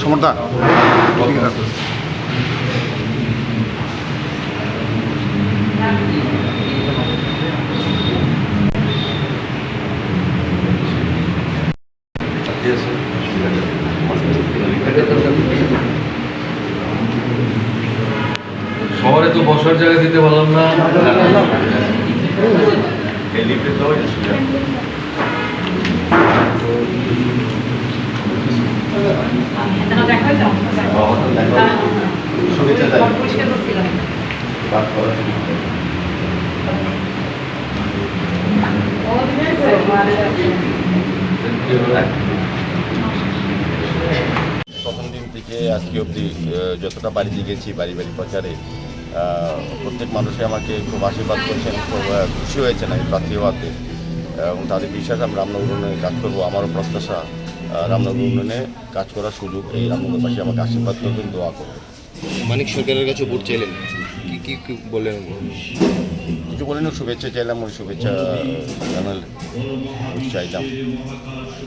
সমর্থা শহরে তো বসার জায়গা দিতে পারলাম না। প্রথম দিন থেকে আজকে অবধি যতটা বাড়িতে গেছি, বাড়ি বাড়ি প্রচারে প্রত্যেক মানুষই আমাকে খুব আশীর্বাদ করছেন, খুব খুশি হয়েছেন আমি প্রার্থী হওয়াতে। এবং তাদের বিশ্বাস আমরা রামনগর উন্নয়নে কাজ করব, আমারও প্রত্যাশা। রামনগর উন্নয়নে কাজ করার সুযোগ এই রামনগরবাসী আমাকে আশীর্বাদ করবেন দোয়া করবেন। মানিক সরকারের কাছে ভোট চাইলেন? কি কি কি বললেন? কিছু বলেন শুভেচ্ছা চাইলাম ওই শুভেচ্ছা জানালেন চাইলাম।